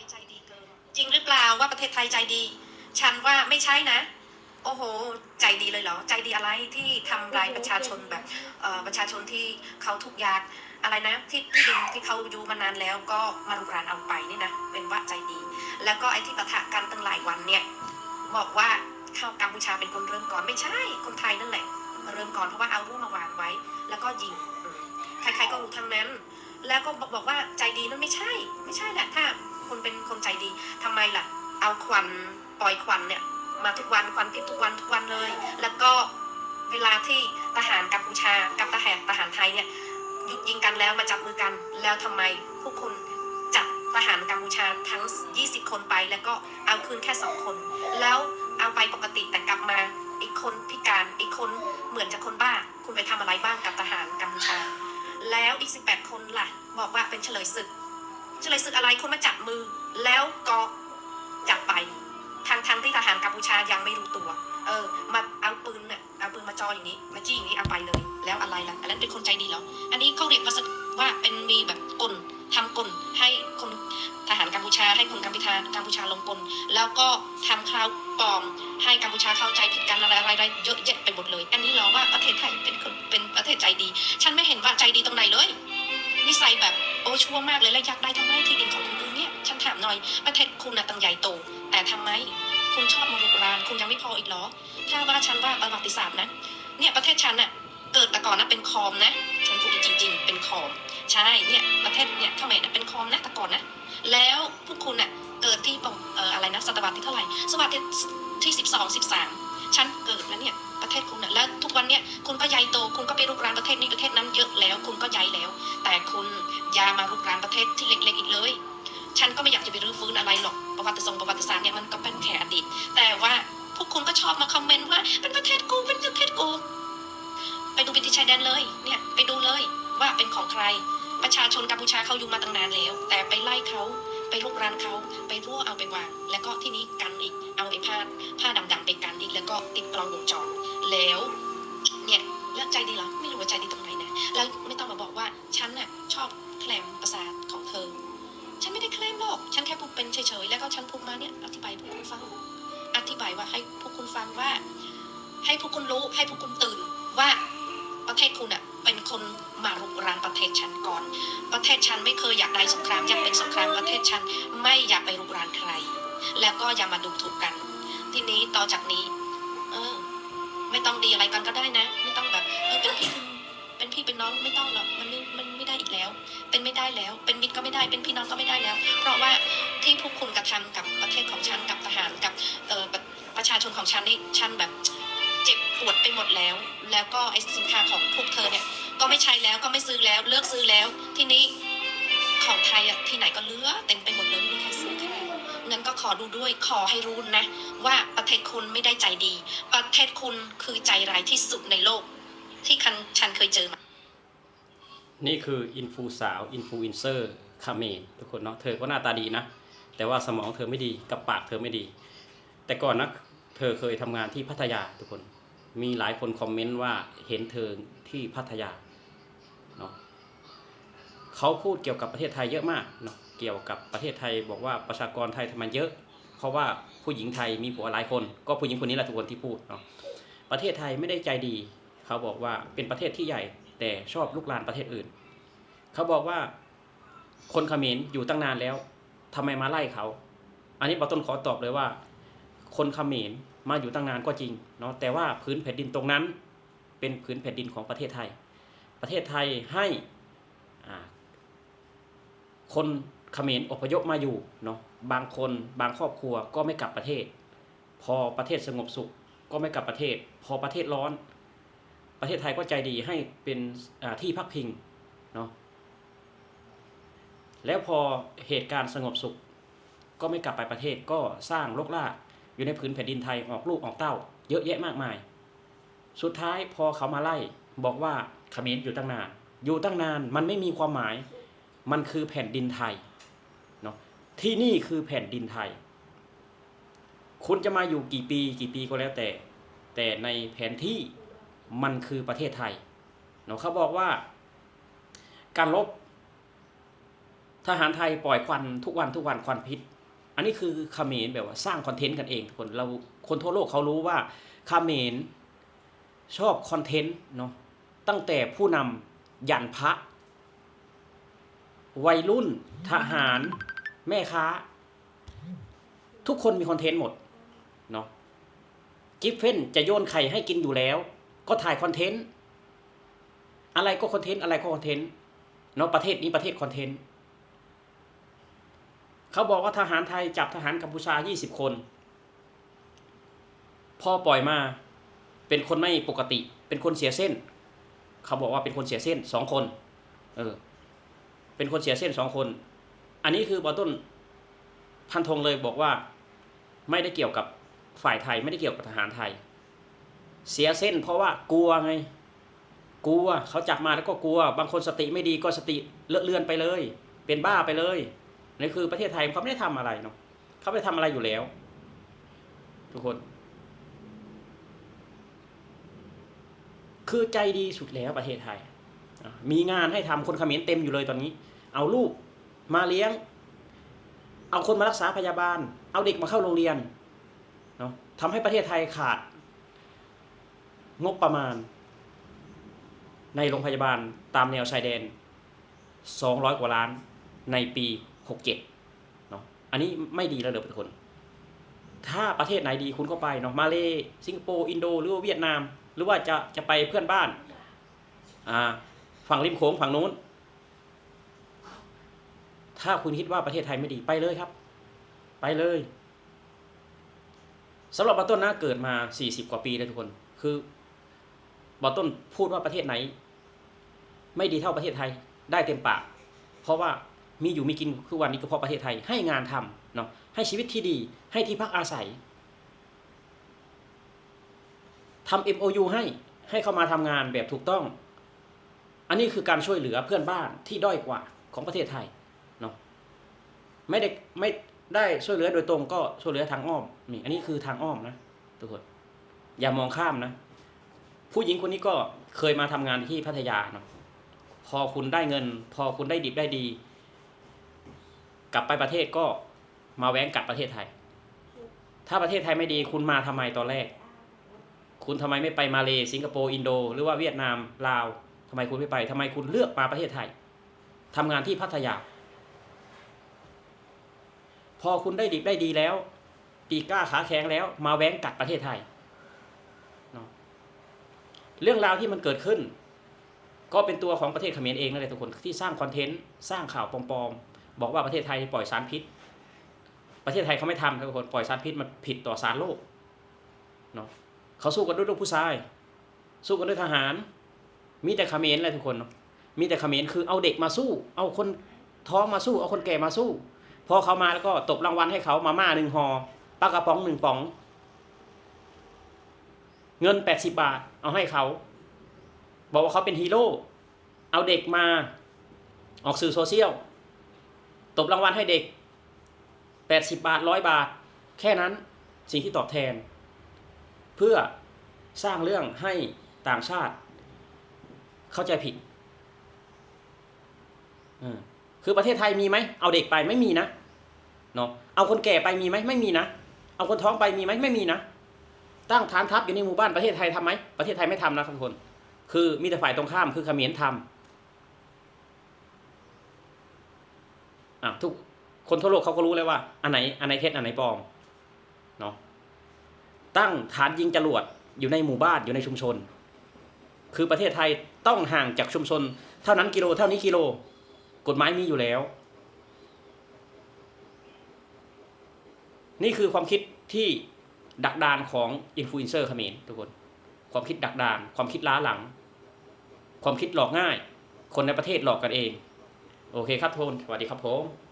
ยใจดีเกิน จริงหรือเปล่าว่าประเทศไทยใจดี ฉันว่าไม่ใช่นะ โอ้โห ใจดีเลยเหรอ ใจดีอะไรที่ทำลายประชาชนแบบเอ่อประชาชนที่เขาทุกยากอะไรนะที่ที่ดินที่เขาอยู่มานานแล้วก็มารุกรานเอาไปนี่นะเป็นว่าใจดี แล้วก็ไอ้ที่ปะทะกันตั้งหลายวันเนี่ยบอกว่าเข้ากัมพูชาเป็นคนเริ่มก่อนไม่ใช่คนไทยนั่นแหละเริ่มก่อนเพราะว่าเอารูปมาวางไว้ แล้วก็ยิงใครๆก็รู้ทั้งนั้น แล้วก็บอกว่าใจดีนั่นไม่ใช่ ไม่ใช่แหละถ้า คนเป็นคนใจดีทำไมล่ะ เอาควันปล่อยควันเนี่ย มาทุกวันควันติดทุกวันทุกวันเลย แล้วก็เวลาที่ทหารกัมพูชากับทหารทหารไทยเนี่ยหยุดยิงกันแล้วมาจับมือกัน แล้วทำไมผู้คนจับทหารกัมพูชาทั้ง 20 คนไป แล้วก็เอาคืนแค่2คน แล้วเอาไปปกติแต่กลับมาอีกคนพิการอีกคนเหมือนจะคนบ้า คุณไปทำอะไรบ้างกับทหารกัมพูชา แล้วอีก 18 คนล่ะ บอกว่าเป็นเฉลยศึก เฉลยศึกอะไรคนมาจับมือ แล้วก็จับไปทางทางที่ทหารกัมพูชายังไม่รู้ตัว เออ มาเอาปืนเนี่ยเอาปืนมาจออย่างนี้ มาจี้อย่างนี้เอาไปเลย แล้วอะไรล่ะอันนั้นเป็นคนใจดีเหรอ อันนี้เขาเรียกว่าว่าเป็นมีแบบกลทำกลให้คนทหารกัมพูชาให้คนกัมพูชากัมพูชาลงกลแล้วก็ทำข่าวปลอมให้กัมพูชาเข้าใจผิดกันอะไรอะไรอะไรเยอะแยะไปหมดเลย อันนี้เรอว่าประเทศไทยเป็นคนเป็นประเทศใจดี ฉันไม่เห็นว่าใจดีตรงไหนเลยนิสัยแบบ โอ้ชั่วมากเลยแล้วอยากได้ทำไมที่ดินของคนอื่นเนี่ยฉันถามหน่อยประเทศคุณน่ะตั้งใหญ่โต แต่ทำไมคุณชอบมารุกรานคุณยังไม่พออีกเหรอ ถ้าว่าฉันว่าประวัติศาสตร์นะเนี่ยประเทศฉันน่ะเกิดแต่ก่อนนะเป็นคอมนะฉันพูดจริง ๆ เป็นคอมใช่เนี่ยประเทศเนี่ยเขมรน่ะเป็นคอมนะแต่ก่อนนะแล้วพวกคุณน่ะเกิดที่ปะเอ่ออะไรนะศตวรรษที่เท่าไหร่ศตวรรษที่สิบสองสิบสาม ฉันเกิดแล้วเนี่ยประเทศคุณน่ะแล้วทุกวันเนี่ยคุณก็ใหญ่โตคุณก็ไปรุกรานประเทศนี้ประเทศนั้นเยอะแล้ว คุณก็ใหญ่แล้ว แต่คุณอย่ามารุกรานประเทศที่เล็กๆอีกเลย ฉันก็ไม่อยากจะไปรื้อฟื้นอะไรหรอกประวัติศาสตร์ประวัติศาสตร์เนี่ยมันก็เป็นแค่อดีต แต่ว่าพวกคุณก็ชอบมาคอมเมนต์ว่าเป็นประเทศกูเป็นประเทศกูไปดูพิธีชายแดนเลยเนี่ยไปดูเลยว่าเป็นของใครประชาชนกัมพูชาเขาอยู่มาตั้งนานแล้ว แต่ไปไล่เขา ไปลุกร้านเขาไปรั่วเอาไปวาง แล้วก็ที่นี้กันอีกเอาไอ้ผ้าผ้าดำๆไปกันอีกแล้วก็ติดกล้องวงจรแล้ว เนี่ยแล้วใจดีเหรอไม่รู้ว่าใจดีตรงไหนนะแล้วไม่ต้องมาบอกว่าฉันน่ะชอบแคลมประสาทของเธอ ฉันไม่ได้เคลมหรอกฉันแค่พูดเป็นเฉยๆแล้วก็ฉันพูดมาเนี่ยอธิบายพวกคุณฟังอธิบายว่าให้พวกคุณฟังว่า ให้พวกคุณรู้ให้พวกคุณตื่นว่าประเทศคุณอะ เป็นคนมารุกรานประเทศฉันก่อน ประเทศฉันไม่เคยอยากได้สงครามอยากเป็นสงครามประเทศฉันไม่อยากไปรุกรานใคร แล้วก็อย่ามาดูถูกกัน ทีนี้ต่อจากนี้ เออ ไม่ต้องดีอะไรกันก็ได้นะ ไม่ต้องแบบเออเป็นพี่เป็นพี่เป็นน้องไม่ต้องหรอกมันไม่มันไม่ได้อีกแล้ว เป็นไม่ได้แล้ว เป็นมิตรก็ไม่ได้เป็นพี่น้องก็ไม่ได้แล้ว เพราะว่าที่พวกคุณกระทำกับประเทศของฉันกับทหารกับเออประชาชนของฉันนี่ฉันแบบ เจ็บปวดไปหมดแล้ว แล้วก็ไอสินค้าของพวกเธอเนี่ย ก็ไม่ใช้แล้วก็ไม่ซื้อแล้วเลิกซื้อแล้ว ทีนี้ของไทยอะที่ไหนก็เลือเต็มไปหมดเลยไม่มีใครซื้อค่ะงั้นก็ขอดูด้วยขอให้รู้นะ ว่าประเทศคุณไม่ได้ใจดี ประเทศคุณคือใจร้ายที่สุดในโลก ที่คันฉันเคยเจอมา นี่คืออินฟูสาวอินฟูอินเซอร์คาเมนทุกคนเนาะเธอก็หน้าตาดีนะ แต่ว่าสมองเธอไม่ดีกับปากเธอไม่ดี แต่ก่อนนะ เธอเคยทำงานที่พัทยาทุกคน มีหลายคนคอมเมนต์ว่าเห็นเธอที่พัทยาเนาะเขาพูดเกี่ยวกับประเทศไทยเยอะมากเนาะเกี่ยวกับประเทศไทยบอกว่าประชากรไทยทำไมเยอะ เพราะว่าผู้หญิงไทยมีผัวหลายคน ก็ผู้หญิงคนนี้แหละทุกคนที่พูดเนาะประเทศไทยไม่ได้ใจดี เขาบอกว่าเป็นประเทศที่ใหญ่ แต่ชอบลุกลานประเทศอื่น เขาบอกว่าคนเขมรอยู่ตั้งนานแล้วทำไมมาไล่เขา อันนี้ปาต้นขอตอบเลยว่า คนเขมร มาอยู่ตั้งนานก็จริงเนาะแต่ว่าพื้นแผ่นดินตรงนั้น เป็นพื้นแผ่นดินของประเทศไทย ประเทศไทยให้คนเขมรอพยพมาอยู่เนาะบางคนบางครอบครัวก็ไม่กลับประเทศ พอประเทศสงบสุขก็ไม่กลับประเทศ พอประเทศร้อน ประเทศไทยก็ใจดีให้เป็นที่พักพิงเนาะแล้วพอเหตุการณ์สงบสุขก็ไม่กลับไปประเทศก็สร้างลกลาก อยู่ในพื้นแผ่นดินไทยออกลูกออกเต้า เยอะแยะมากมาย สุดท้ายพอเขามาไล่บอกว่าเขมรอยู่ตั้งนาน อยู่ตั้งนานมันไม่มีความหมาย มันคือแผ่นดินไทยเนาะที่นี่คือแผ่นดินไทย คุณจะมาอยู่กี่ปีกี่ปีก็แล้วแต่ แต่ในแผนที่มันคือประเทศไทยเนาะเขาบอกว่า การลบทหารไทยปล่อยควันทุกวันทุกวันควันพิษ อันนี้คือเขมรแบบว่าสร้างคอนเทนต์กันเองทุกคนเราคนทั่วโลกเขารู้ว่าเขมรชอบคอนเทนต์เนาะตั้งแต่ผู้นำยันพระ วัยรุ่นทหาร แม่ค้า ทุกคนมีคอนเทนต์หมดเนาะกิฟเฟนจะโยนไข่ให้กินอยู่แล้ว ก็ถ่ายคอนเทนต์ อะไรก็คอนเทนต์ อะไรก็คอนเทนต์เนาะประเทศนี้ประเทศคอนเทนต์ เขาบอกว่าทหารไทยจับทหารกัมพูชา 20 คน พ่อปล่อยมาเป็นคนไม่ปกติ เป็นคนเสียเส้น เขาบอกว่าเป็นคนเสียเส้นสองคน เออ เป็นคนเสียเส้นสองคน อันนี้คือบอต้นพันธงเลยบอกว่า ไม่ได้เกี่ยวกับฝ่ายไทยไม่ได้เกี่ยวกับทหารไทย เสียเส้น เพราะว่ากลัวไง กลัวเขาจับมาแล้วก็กลัว บางคนสติไม่ดีก็สติเลอะเลือนไปเลย เป็นบ้าไปเลย นี่คือประเทศไทยเขาไม่ได้ทำอะไรเนาะเขาไม่ได้ทำอะไรอยู่แล้ว ทุกคน คือใจดีสุดแล้วประเทศไทย มีงานให้ทำคนเขมรเต็มอยู่เลยตอนนี้ เอาลูกมาเลี้ยง เอาคนมารักษาพยาบาล เอาเด็กมาเข้าโรงเรียนเนาะทำให้ประเทศไทยขาด งบประมาณ ในโรงพยาบาลตามแนวชายแดน 200 กว่าล้านในปี 67เจ็ดเนาะอันนี้ไม่ดีแล้วเด้อทุกคน ถ้าประเทศไหนดีคุณก็ไปเนาะมาเลสิงคโปร์อินโดหรือว่าเวียดนาม หรือว่าจะจะไปเพื่อนบ้านอ่าฝั่งริมโขงฝั่งนู้น ถ้าคุณคิดว่าประเทศไทยไม่ดีไปเลยครับ ไปเลยสำหรับบอต้นนะเกิดมา40กว่าปีเลยทุกคน คือบอต้นพูดว่าประเทศไหน ไม่ดีเท่าประเทศไทยได้เต็มปาก เพราะว่า มีอยู่มีกินคือวันนี้ก็เพราะประเทศไทยให้งานทำเนาะให้ชีวิตที่ดี ให้ที่พักอาศัยทำ MOU ให้ให้เข้ามาทำงานแบบถูกต้อง อันนี้คือการช่วยเหลือเพื่อนบ้านที่ด้อยกว่าของประเทศไทยเนาะไม่ได้ไม่ได้ช่วยเหลือโดยตรงก็ช่วยเหลือทางอ้อมนี่อันนี้คือทางอ้อมนะทุกคนอย่ามองข้ามนะ ผู้หญิงคนนี้ก็เคยมาทำงานที่พัทยาเนาะพอคุณได้เงิน พอคุณได้ดิบได้ดี กลับไปประเทศก็มาแว้งกัดประเทศไทย ถ้าประเทศไทยไม่ดีคุณมาทำไมตอนแรก คุณทำไมไม่ไปมาเลสิงคโปร์อินโด หรือว่าเวียดนามลาวทำไมคุณไม่ไปทำไมคุณเลือกมาประเทศไทยทำงานที่พัทยา พอคุณได้ดิบได้ดีแล้ว ปีก้าขาแข็งแล้ว มาแว้งกัดประเทศไทยเนาะเรื่องราวที่มันเกิดขึ้น ก็เป็นตัวของประเทศเขมรเองนั่นแหละทุกคนที่สร้างคอนเทนต์สร้างข่าวปลอมๆ บอกว่าประเทศไทยปล่อยสารพิษ ประเทศไทยเขาไม่ทำทุกคนปล่อยสารพิษมันผิดต่อสารโลกเนาะเขาสู้กันด้วยลูกผู้ชาย สู้กันด้วยทหาร มีแต่เขมรแหละทุกคนเนาะมีแต่เขมรคือเอาเด็กมาสู้ เอาคนท้องมาสู้ เอาคนแก่มาสู้ พอเขามาแล้วก็ตบรางวัลให้เขามาม่าหนึ่งหอปลากระป๋องหนึ่งป๋อง เงินแปดสิบาท เอาให้เขา บอกว่าเขาเป็นฮีโร่ เอาเด็กมา ออกสื่อโซเชียล ตบรางวัลให้เด็กแปดสิบาทร้อยบาท แค่นั้นสิ่งที่ตอบแทน เพื่อสร้างเรื่องให้ต่างชาติ เข้าใจผิดคือประเทศไทยมีไหมเอาเด็กไปไม่มีนะเนาะเอาคนแก่ไปมีไหมไม่มีนะเอาคนท้องไปมีไหมไม่มีนะตั้งฐานทัพอยู่ในหมู่บ้านประเทศไทยทำไหมประเทศไทยไม่ทำนะครับทุกคน คือมีแต่ฝ่ายตรงข้ามคือเขมรทำ อะทุกคนทั่วโลกเขาก็รู้แล้วว่า อันไหนอันไหนเท็จอันไหนปลอมเนาะตั้งฐานยิงจรวดอยู่ในหมู่บ้านอยู่ในชุมชน คือประเทศไทยต้องห่างจากชุมชน เท่านั้นกิโลเท่านี้กิโล กฎหมายมีอยู่แล้ว นี่คือความคิดที่ดักดานของอินฟลูเอนเซอร์เขมรทุกคน ความคิดดักดาน ความคิดล้าหลัง ความคิดหลอกง่าย คนในประเทศหลอกกันเอง โอเคครับทุกคนสวัสดีครับผม